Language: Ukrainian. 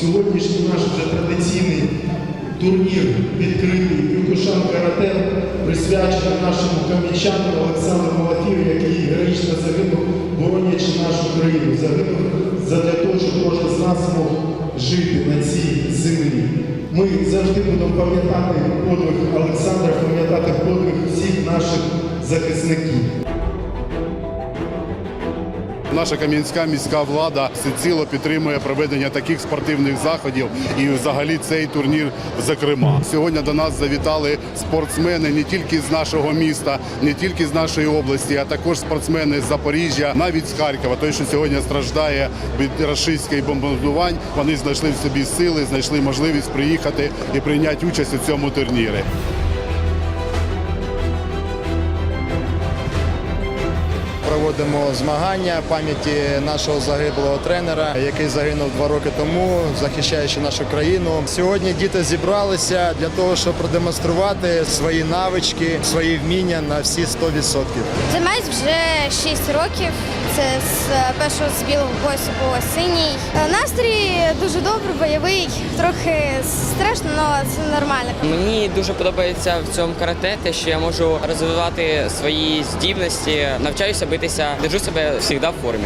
Сьогоднішній наш вже традиційний турнір відкритий Кюкушан Карате присвячений нашому кам'янчану Олександру Малафію, який героїчно загинув, боронячи нашу країну. Загинув задля того, щоб кожен з нас мог жити на цій землі. Ми завжди будемо пам'ятати подвиг Олександра, пам'ятати подвиг всіх наших захисників. Наша кам'янська міська влада всеціло підтримує проведення таких спортивних заходів і взагалі цей турнір зокрема. Сьогодні до нас завітали спортсмени не тільки з нашого міста, не тільки з нашої області, а також спортсмени з Запоріжжя, навіть з Харкова. Той, що сьогодні страждає від рашистських бомбардувань, вони знайшли в собі сили, знайшли можливість приїхати і прийняти участь у цьому турнірі. Проводимо змагання пам'яті нашого загиблого тренера, який загинув два роки тому, захищаючи нашу країну. Сьогодні діти зібралися для того, щоб продемонструвати свої навички, свої вміння на всі 100%. Займаюсь вже 6 років. Це з першого з білого поясу по синій. Настрій дуже добрий, бойовий, трохи страшно, але це нормально. Мені дуже подобається в цьому карате, те, що я можу розвивати свої здібності, навчаюся битися, держу себе завжди в формі.